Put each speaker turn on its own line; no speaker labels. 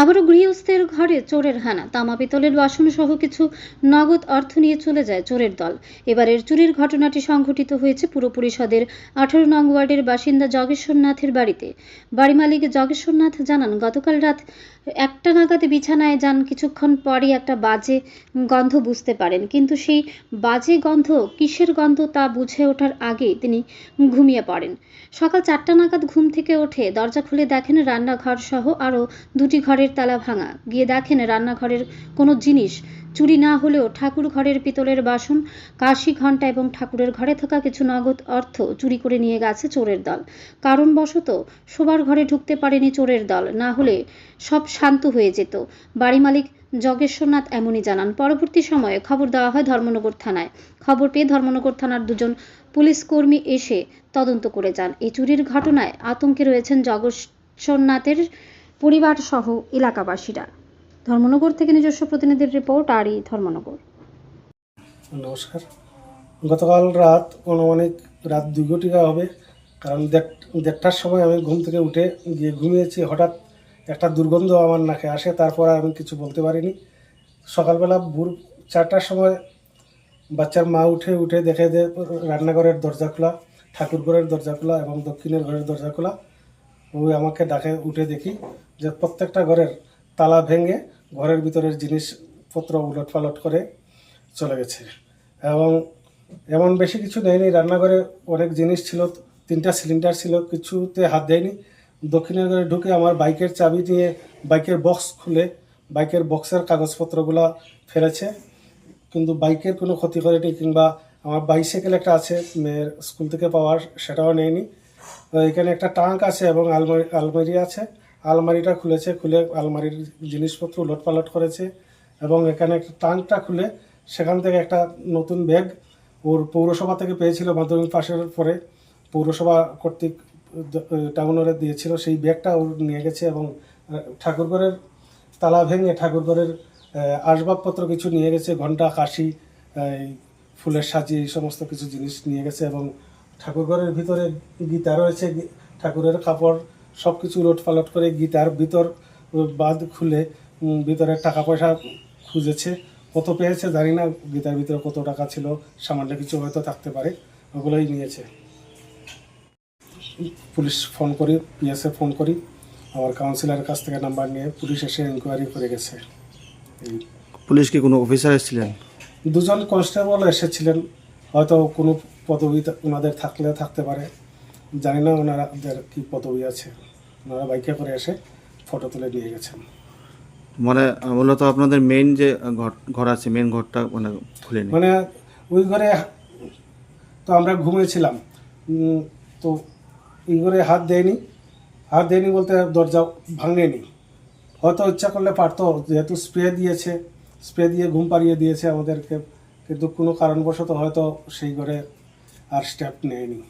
আবারও গৃহস্থের ঘরে চোরের হানা। তামা পিতলের বাসন সহ কিছু নগদ অর্থ নিয়ে চলে যায় চোরের দল। এবারের চুরির ঘটনাটি সংঘটিত হয়েছে পুরো পরিষদের আঠারো নং ওয়ার্ডের বাসিন্দা জগেশ্বর নাথের বাড়িতে। বাড়ি মালিক জগেশ্বর নাথ জানান, গতকাল রাত একটা নাগাদে বিছানায় যান কিছুক্ষণ পরই একটা বাজে গন্ধ বুঝতে পারেন। কিন্তু সেই বাজে গন্ধ কিসের গন্ধ তা বুঝে ওঠার আগে তিনি ঘুমিয়ে পড়েন। সকাল চারটা নাগাদ ঘুম থেকে উঠে দরজা খুলে দেখেন রান্নাঘর সহ আরও দুটি ঘরের তালা ভাঙা। গিয়ে দেখেন রান্নাঘরের কোনো জিনিস। চুরি না হলেও ঠাকুর ঘরের পিতলের বাসন, কাশি ঘণ্টা এবং ঠাকুরের ঘরে থাকা কিছু নগদ অর্থ চুরি করে নিয়ে গেছে চোরের দল। কারণবশত শোবার ঘরে ঢুকতে পারেনি চোরের দল। না হলে সব শান্ত হয়ে যেত। বাড়ি মালিক জগেশ্বরনাথ এমনই জানান। পরবর্তী সময়ে খবর দেওয়া হয় ধর্মনগর থানায়। খবর পেয়ে ধর্মনগর থানার দুজন পুলিশ কর্মী এসে তদন্ত করে যান। এই চুরির ঘটনায় আতঙ্কে রয়েছেন জগেশ্বরনাথের পরিবার সহ এলাকাবাসীরা। ধর্মনগর থেকে নিজস্ব প্রতিনিধির রিপোর্ট, আরই ধর্মনগর।
নমস্কার। গতকাল রাত অনুমানিক রাত দুই ঘটিকা হবে। কারণ দেড়- দেড়টার সময় আমি ঘুম থেকে উঠে গিয়ে ঘুমিয়েছি। হঠাৎ একটা দুর্গন্ধ আমার নাকে আসে, তারপর আমি কিছু বলতে পারিনি। সকালবেলা ভোর চারটার সময় বাচ্চার মা উঠে উঠে দেখে যে রান্নাঘরের দরজা খোলা ঠাকুর ঘরের দরজা খোলা এবং দক্ষিণের ঘরের দরজা খোলা। ওই আমাকে ডাকে, উঠে দেখি যে প্রত্যেকটা ঘরের তালা ভেঙে ঘরের ভিতরের জিনিসপত্র উলট পালট করে চলে গেছে। এবং এমন বেশি কিছু নেয়নি রান্নাঘরে অনেক জিনিস ছিল, তিনটা সিলিন্ডার ছিল, কিছুতে হাত দেয়নি। দক্ষিণের ঘরে ঢুকে আমার বাইকের চাবি নিয়ে বাইকের বক্স খুলে বাইকের বক্সের কাগজপত্রগুলো ফেলেছে। কিন্তু বাইকের কোনো ক্ষতি করেনি কিংবা আমার বাইসাইকেল একটা আছে, মেয়ের স্কুল থেকে পাওয়ার সেটাও নেয়নি। এখানে একটা টাঙ্ক আছে এবং আলমারি আলমারি আছে। আলমারিটা খুলেছে খুলে আলমারির জিনিসপত্র লোটপালট করেছে এবং এখানে একটা টাঙ্কটা খুলে সেখান থেকে একটা নতুন ব্যাগ ওর পৌরসভা থেকে পেয়েছিল মাধ্যমিক পাশের পরে। পৌরসভা কর্তৃক টাউনারে দিয়েছিল সেই ব্যাগটা ওর নিয়ে গেছে এবং আহ, ঠাকুরঘরের তালা ভেঙে ঠাকুরঘরের আহ, আসবাবপত্র কিছু নিয়ে গেছে ঘণ্টা কাশি ফুলের সাজি এই সমস্ত কিছু জিনিস নিয়ে গেছে এবং ঠাকুরঘরের ভিতরে গীতা রয়েছে ঠাকুরের কাপড় সব কিছু উলট পালট করে গীতার ভিতর বাদ খুলে ভিতরে টাকা পয়সা খুঁজেছে। কত পেয়েছে জানি না গীতার ভিতরে কত টাকা ছিল সামান্য কিছু হয়তো থাকতে পারে ওগুলোই নিয়েছে। পুলিশ ফোন করি পিএসএ ফোন করি আমার কাউন্সিলরের কাছ থেকে নাম্বার নিয়ে পুলিশ এসে ইনকোয়ারি করে গেছে।
পুলিশ কি কোনো অফিসার এসেছিলেন?
দুজন কনস্টেবল এসেছিলেন হয়তো কোনো পদবি ওনাদের থাকলে থাকতে পারে। জানি না ওনাদের কি পদবি আছে। ওনারা বাইকে করে এসে ফটো তুলে নিয়ে গেছেন।
মানে মূলত আপনাদের মেন যে ঘর ঘর আছে মেন ঘরটা মানে খুলে
মানে ওই ঘরে তো আমরা ঘুমিয়েছিলাম। তো ওই ঘরে হাত দেয়নি। হাত দেয়নি বলতে দরজা ভাঙেনি। হয়তো ইচ্ছা করলে পারতো যেহেতু স্প্রে দিয়েছে স্প্রে দিয়ে ঘুম পাড়িয়ে দিয়েছে আমাদেরকে। কিন্তু কোনো কারণবশত হয়তো সেই ঘরে or step nanny.